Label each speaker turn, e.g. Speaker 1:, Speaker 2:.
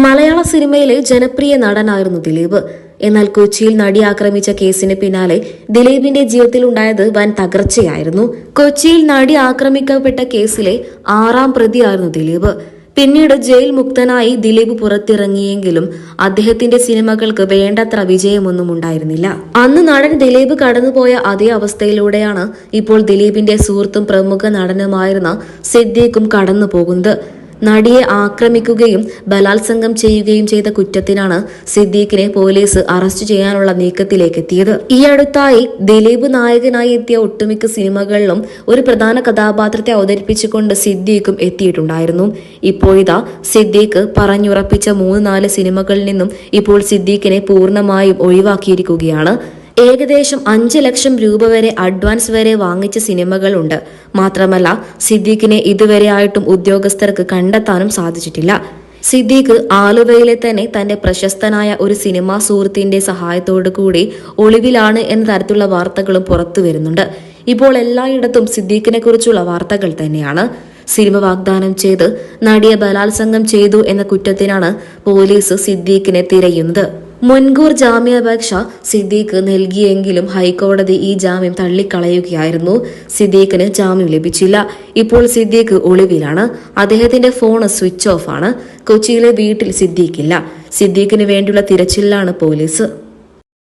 Speaker 1: മലയാള സിനിമയിലെ ജനപ്രിയ നടനായിരുന്നു ദിലീപ്. എന്നാൽ കൊച്ചിയിൽ നടി ആക്രമിച്ച കേസിന് പിന്നാലെ ദിലീപിന്റെ ജീവിതത്തിൽ ഉണ്ടായത് വൻ തകർച്ചയായിരുന്നു. കൊച്ചിയിൽ നടി ആക്രമിക്കപ്പെട്ട കേസിലെ ആറാം പ്രതിയായിരുന്നു ദിലീപ്. പിന്നീട് ജയിൽ മുക്തനായി ദിലീപ് പുറത്തിറങ്ങിയെങ്കിലും അദ്ദേഹത്തിന്റെ സിനിമകൾക്ക് വേണ്ടത്ര വിജയമൊന്നും ഉണ്ടായിരുന്നില്ല. അന്ന് നടൻ ദിലീപ് കടന്നുപോയ അതേ അവസ്ഥയിലൂടെയാണ് ഇപ്പോൾ ദിലീപിന്റെ സുഹൃത്തും പ്രമുഖ നടനുമായിരുന്ന സിദ്ദീഖും കടന്നു പോകുന്നത് നടിയെ ആക്രമിക്കുകയും ബലാത്സംഗം ചെയ്യുകയും ചെയ്ത കുറ്റത്തിനാണ് സിദ്ദീഖിനെ പോലീസ് അറസ്റ്റ് ചെയ്യാനുള്ള നീക്കത്തിലേക്ക് എത്തിയത് ഈ അടുത്തായി ദിലീപ് നായകനായി എത്തിയ ഒട്ടുമിക്ക സിനിമകളിലും ഒരു പ്രധാന കഥാപാത്രത്തെ അവതരിപ്പിച്ചുകൊണ്ട് സിദ്ദീഖും എത്തിയിട്ടുണ്ടായിരുന്നു. ഇപ്പോഴിതാ സിദ്ദീഖ് പറഞ്ഞുറപ്പിച്ച മൂന്ന് നാല് സിനിമകളിൽ നിന്നും ഇപ്പോൾ സിദ്ദീഖിനെ പൂർണമായും ഒഴിവാക്കിയിരിക്കുകയാണ്. ഏകദേശം അഞ്ച് ലക്ഷം രൂപ വരെ അഡ്വാൻസ് വരെ വാങ്ങിച്ച സിനിമകളുണ്ട്. മാത്രമല്ല സിദ്ദീഖിനെ ഇതുവരെ ആയിട്ടും ഉദ്യോഗസ്ഥർക്ക് കണ്ടെത്താനും സാധിച്ചിട്ടില്ല. സിദ്ദീഖ് ആലുവയിലെ തന്നെ തന്റെ പ്രശസ്തനായ ഒരു സിനിമാ സുഹൃത്തിന്റെ സഹായത്തോടു കൂടി ഒളിവിലാണ് എന്ന തരത്തിലുള്ള വാർത്തകളും പുറത്തു വരുന്നുണ്ട്. ഇപ്പോൾ എല്ലായിടത്തും സിദ്ദീഖിനെ കുറിച്ചുള്ള വാർത്തകൾ തന്നെയാണ്. സിനിമ വാഗ്ദാനം ചെയ്ത് നടിയെ ബലാത്സംഗം ചെയ്തു എന്ന കുറ്റത്തിനാണ് പോലീസ് സിദ്ദീഖിനെ തിരയുന്നത്. മുൻകൂർ ജാമ്യാപേക്ഷ സിദ്ദീഖ് നൽകിയെങ്കിലും ഹൈക്കോടതി ഈ ജാമ്യം തള്ളിക്കളയുകയായിരുന്നു. സിദ്ദീഖിന് ജാമ്യം ലഭിച്ചില്ല. ഇപ്പോൾ സിദ്ദീഖ് ഒളിവിലാണ്. അദ്ദേഹത്തിന്റെ ഫോൺ സ്വിച്ച് ഓഫ് ആണ് കൊച്ചിയിലെ വീട്ടിൽ സിദ്ദീഖില്ല സിദ്ദീഖിന് വേണ്ടിയുള്ള തിരച്ചിലാണ് പോലീസ്.